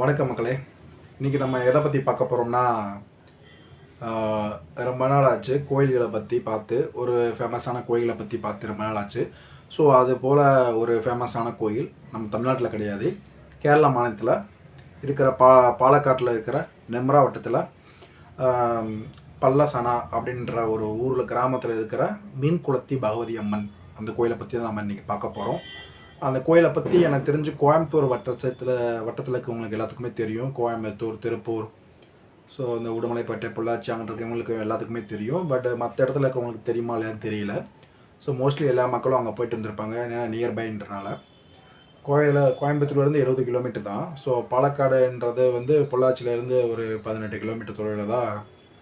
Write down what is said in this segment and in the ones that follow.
வணக்கம் மக்களே. இன்றைக்கி நம்ம எதை பற்றி பார்க்க போகிறோம்னா ரொம்ப நாள் ஆச்சு கோயில்களை பற்றி பார்த்து ஒரு ஃபேமஸான கோயிலை பற்றி பார்த்து ரொம்ப நாள் ஆச்சு. ஸோ அது போல் ஒரு ஃபேமஸான கோயில் நம்ம தமிழ்நாட்டில் கிடையாது. கேரளா மாநிலத்தில் இருக்கிற பா பாலக்காட்டில் இருக்கிற நெம்ரா வட்டத்தில் பல்லசனா அப்படின்ற ஒரு ஊரில் கிராமத்தில் இருக்கிற மீன்குளத்தி பகவதி அம்மன் அந்த கோயிலை பற்றி தான் நம்ம இன்றைக்கி பார்க்க போகிறோம் அந்த கோயிலை பற்றி எனக்கு தெரிஞ்சு கோயம்புத்தூர் வட்டத்தில் வட்டத்தில் இருக்கவங்களுக்கு எல்லாத்துக்குமே தெரியும். கோயம்புத்தூர் திருப்பூர் ஸோ இந்த உடுமலைப்பேட்டை பொள்ளாச்சி அங்கே இருக்கவங்களுக்கு எல்லாத்துக்குமே தெரியும். பட் மற்ற இடத்துல இருக்கவங்களுக்கு தெரியுமா இல்லையான்னு தெரியல. ஸோ மோஸ்ட்லி எல்லா மக்களும் அங்கே போயிட்டு வந்திருப்பாங்க. ஏன்னா நியர்பைன்றனால கோயில கோயம்புத்தூர்லேருந்து எழுபது கிலோமீட்டர் தான். ஸோ பாலக்காடுன்றது வந்து பொள்ளாச்சியிலேருந்து ஒரு பதினெட்டு கிலோமீட்டர் தொலைவில் தான்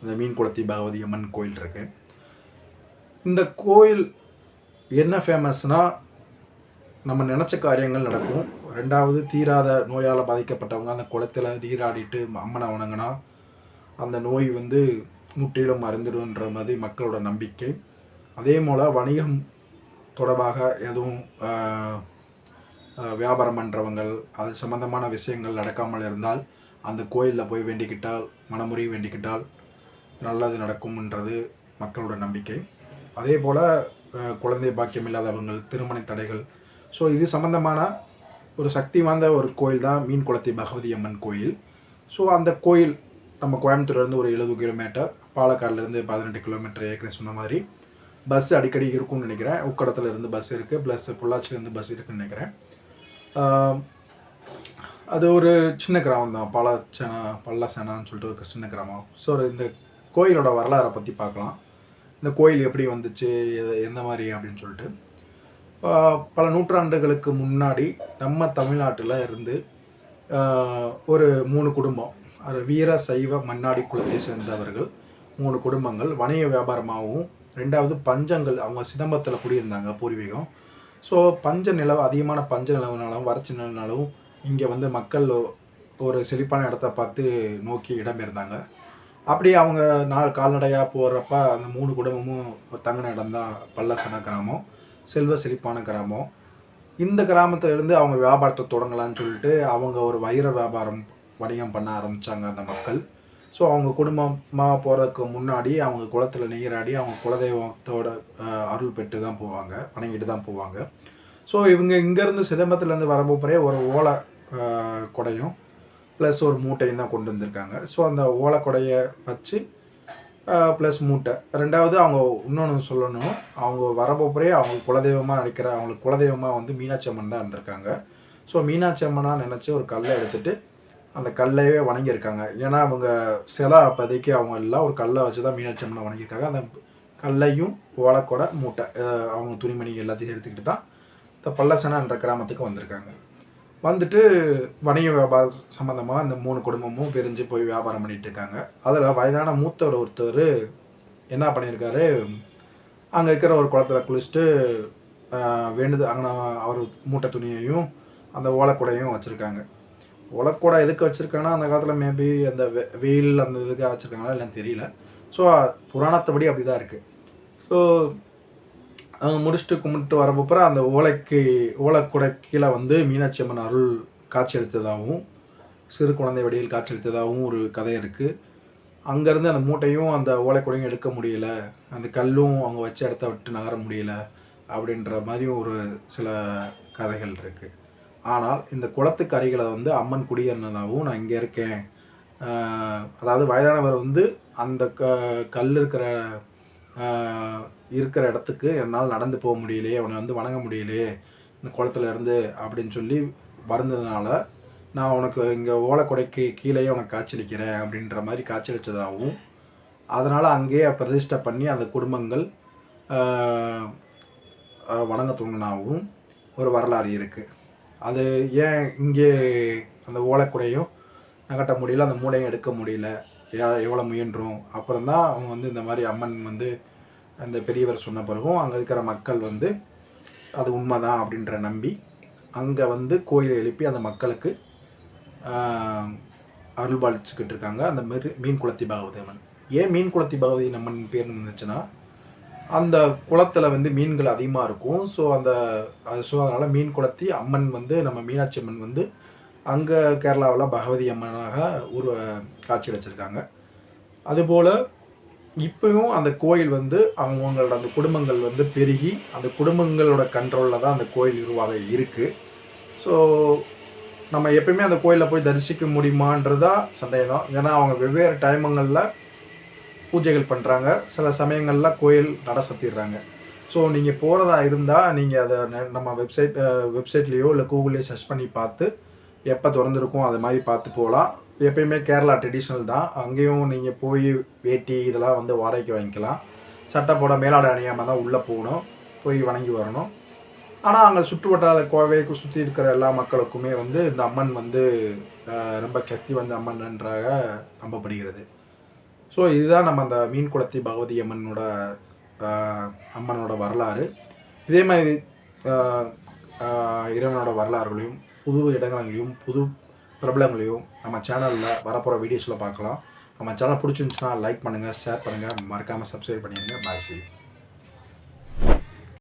இந்த மீன்குளத்தி பகவதி அம்மன் கோயில் இருக்குது இந்த கோயில் என்ன ஃபேமஸ்னால் நம்ம நினச்ச காரியங்கள் நடக்கும். ரெண்டாவது தீராத நோயால் பாதிக்கப்பட்டவங்க அந்த குளத்தில் நீராடிட்டு அம்மனை வணங்கினா அந்த நோய் வந்து முற்றிலும் மறந்துடுன்ற மாதிரி மக்களோட நம்பிக்கை. அதே போல் வணிகம் தொடர்பாக எதுவும் வியாபாரம் பண்ணுறவங்கள் அது சம்பந்தமான விஷயங்கள் நடக்காமல் இருந்தால் அந்த கோயிலில் போய் வேண்டிக்கிட்டால் மனமுறி வேண்டிக்கிட்டால் நல்லது நடக்கும்ன்றது மக்களோட நம்பிக்கை. அதே போல் குழந்தை பாக்கியம் இல்லாதவங்கள் திருமண தடைகள் ஸோ இது சம்மந்தமான ஒரு சக்தி வாய்ந்த ஒரு கோயில் தான் மீன் குளத்தை பகவதி அம்மன் கோயில். ஸோ அந்த கோயில் நம்ம கோயம்புத்தூர்லேருந்து ஒரு எழுபது கிலோமீட்டர் பாலக்காடுலேருந்து பதினெட்டு கிலோமீட்டர் ஏற்கனவே சொன்ன மாதிரி பஸ் அடிக்கடி இருக்கும்னு நினைக்கிறேன். உக்கடத்துலேருந்து பஸ் இருக்குது ப்ளஸ் பொள்ளாச்சியிலேருந்து பஸ் இருக்குன்னு நினைக்கிறேன். அது ஒரு சின்ன கிராமம் தான். பாலச்சேனா பல்லசனான்னு சொல்லிட்டு ஒரு சின்ன கிராமம். ஸோ இந்த கோயிலோட வரலாறை பற்றி பார்க்கலாம். இந்த கோயில் எப்படி வந்துச்சு எந்த மாதிரி அப்படின்னு சொல்லிட்டு. பல நூற்றாண்டுகளுக்கு முன்னாடி நம்ம தமிழ்நாட்டில் இருந்து ஒரு மூணு குடும்பம் அது வீர சைவ மன்னாடி குலத்தை சேர்ந்தவர்கள். மூணு குடும்பங்கள் வணிக வியாபாரமாகவும் ரெண்டாவது பஞ்சங்கள் அவங்க சிதம்பரத்தில் குடியிருந்தாங்க பூர்வீகம். ஸோ பஞ்ச நிலவு அதிகமான பஞ்ச நிலவுனாலும் வறட்சி நிலவுனாலும் இங்கே வந்து மக்கள் ஒரு செழிப்பான இடத்த பார்த்து நோக்கி இடம்பெயர்ந்தாங்க அப்படி அவங்க நாள் கால்நடையாக போகிறப்ப அந்த மூணு குடும்பமும் தங்கின இடம் தான் பல்லசன கிராமம். செல்வ செழிப்பான கிராமம். இந்த கிராமத்துல இருந்து அவங்க வியாபாரத்தை தொடங்கலாம்னு சொல்லிட்டு அவங்க ஒரு வைர வியாபாரம் வணிகம் பண்ண ஆரம்பித்தாங்க அந்த மக்கள். ஸோ அவங்க குடும்பமாக போகிறதுக்கு முன்னாடி அவங்க குளத்தில் நீராடி அவங்க குலதெய்வத்தோட அருள் பெற்று தான் போவாங்க வணங்கிட்டு தான் போவாங்க. ஸோ இவங்க இங்கேருந்து சிதம்பரத்துலேருந்து வரப்போகிறே ஒரு ஓலை கொடையும் குடையும் ப்ளஸ் ஒரு மூட்டையும் தான் கொண்டு வந்திருக்காங்க. ஸோ அந்த ஓலை குடையை வச்சு ப்ளஸ் மூட்டை. ரெண்டாவது அவங்க இன்னொன்று சொல்லணும். அவங்க வரப்போறே அவங்க குலதெய்வமாக நினைக்கிற அவங்களுக்கு குலதெய்வமாக வந்து மீனாட்சி அம்மன் தான் இருந்திருக்காங்க. ஸோ மீனாட்சி அம்மனாக நினச்சி ஒரு கல்லை எடுத்துட்டு அந்த கல்லையே வணங்கியிருக்காங்க. ஏன்னா அவங்க சிலை அப்போதைக்கு அவங்க எல்லாம் ஒரு கல்லை வச்சு தான் மீனாட்சி அம்மனை வணங்கியிருக்காங்க. அந்த கல்லையும் ஓலக்கொடை மூட்டை அவங்க துணிமணி எல்லாத்தையும் எடுத்துக்கிட்டு தான் இந்த பல்லசனா என்ற கிராமத்துக்கு வந்திருக்காங்க. வந்துட்டு வணிக வியாபாரம் சம்மந்தமாக இந்த மூணு குடும்பமும் பிரிஞ்சு போய் வியாபாரம் பண்ணிட்டு இருக்காங்க அதில் வயதான மூத்தவர் ஒருத்தர் என்ன பண்ணியிருக்காரு அங்கே இருக்கிற ஒரு குளத்துல குளிச்சுட்டு வேண்டுது அங்கே அவர் மூட்டை துணியையும் அந்த ஓலக்குடையும் வச்சுருக்காங்க. ஓலக்கூடை எதுக்கு வச்சுருக்காங்கன்னா அந்த காலத்தில் மேபி அந்த வெ- வெயில் அந்த இதுக்காக வச்சுருக்காங்களா இல்லைன்னு தெரியல. ஸோ புராணத்தபடி அப்படி தான் இருக்குது ஸோ அவங்க முடிச்சுட்டு கும்பிட்டு வரப்போ அந்த ஓலைக்கு ஓலைக்கூடை கீழே வந்து மீனாட்சி அம்மன் அருள் காட்சி எடுத்ததாகவும் சிறு குழந்தை வடிவில் காட்சி எடுத்ததாகவும் ஒரு கதை இருக்குது அங்கேருந்து அந்த மூட்டையும் அந்த ஓலைக்கூடையும் எடுக்க முடியல. அந்த கல்லும் அவங்க வச்ச இடத்த விட்டு நகர முடியல அப்படின்ற மாதிரியும் ஒரு சில கதைகள் இருக்குது ஆனால் இந்த குளத்துக்கு அருகில் வந்து அம்மன் குடியேறினதாகவும் நான் இங்கே இருக்கேன். அதாவது வயதானவர் வந்து அந்த க கல் இருக்கிற இருக்கிற இடத்துக்கு என்னால் நடந்து போக முடியலையே அவனை வந்து வணங்க முடியலையே இந்த குளத்துல இருந்து அப்படின்னு சொல்லி வருந்ததுனால நான் உனக்கு இங்கே ஓலைக்குடைக்கு கீழேயே உனக்கு காய்ச்சலிக்கிறேன் அப்படின்ற மாதிரி காய்ச்சலிச்சதாகவும் அதனால் அங்கேயே பிரதிஷ்டை பண்ணி அந்த குடும்பங்கள் வணங்க தூங்கினாவும் ஒரு வரலாறு இருக்குது அது ஏன் இங்கே அந்த ஓலைக்குடையும் நகட்ட முடியல அந்த மூடையும் எடுக்க முடியல எவ்வளோ முயன்றோம்? அப்புறம் தான் அவங்க வந்து இந்த மாதிரி அம்மன் வந்து அந்த பெரியவர் சொன்ன பிறகும் அங்கே இருக்கிற மக்கள் வந்து அது உண்மைதான் அப்படின்ற நம்பி அங்கே வந்து கோயிலை எழுப்பி அந்த மக்களுக்கு ஆஹ், அருள்பாலிச்சுக்கிட்டு இருக்காங்க. அந்த மெரு மீன் குளத்தி பகவதேவன். ஏன் மீன் குளத்தி பகவதி அம்மன் பேர் இருந்துச்சுன்னா அந்த குளத்தில் வந்து மீன்கள் அதிகமாக இருக்கும். ஸோ அந்த ஸோ அதனால் மீன் குளத்தி அம்மன் வந்து நம்ம மீனாட்சி அம்மன் வந்து அங்கே கேரளாவில் பகவதி அம்மனாக உருவ காட்சி வச்சுருக்காங்க. அதுபோல் இப்பயும் அந்த கோயில் வந்து அவங்களோட அந்த குடும்பங்கள் வந்து பெருகி அந்த குடும்பங்களோட கண்ட்ரோலில் தான் அந்த கோயில் உருவாக இருக்குது ஸோ நம்ம எப்பயுமே அந்த கோயிலில் போய் தரிசிக்க முடியுமான்றதா சந்தேகம். ஏன்னா அவங்க வெவ்வேறு டைமுங்களில் பூஜைகள் பண்ணுறாங்க சில சமயங்களில் கோயில் நட சத்திடுறாங்க. ஸோ நீங்கள் போகிறதா இருந்தால் நீங்கள் அதை நம்ம வெப்சைட் வெப்சைட்லேயோ இல்லை கூகுள்லேயோ சர்ச் பண்ணி பார்த்து எப்போ திறந்துருக்கும் அது மாதிரி பார்த்து போகலாம். எப்பயுமே கேரளா ட்ரெடிஷ்னல் தான். அங்கேயும் நீங்கள் போய் வேட்டி இதெல்லாம் வந்து வாடகைக்கு வாங்கிக்கலாம். சட்டை போட மேலாடை அணியாமல் தான் உள்ளே போகணும். போய் வணங்கி வரணும். ஆனால் அங்கே சுற்றுவட்டார கோவைக்கு சுற்றி இருக்கிற எல்லா மக்களுக்குமே வந்து இந்த அம்மன் வந்து ரொம்ப சக்தி வந்த அம்மன் என்றாக நம்பப்படுகிறது. ஸோ இதுதான் நம்ம அந்த மீன் குளத்தி பகவதி அம்மனோட அம்மனோட வரலாறு. இதே மாதிரி இறைவனோட வரலாறுகளையும் புது இடங்களையும் புது பிரபலங்களையும் நம்ம சேனலில் வரப்போகிற வீடியோஸில் பார்க்கலாம். நம்ம சேனல் பிடிச்சிருந்துச்சுன்னா லைக் பண்ணுங்கள் ஷேர் பண்ணுங்கள் மறக்காமல் சப்ஸ்கிரைப் பண்ணிடுங்க. பாய் சி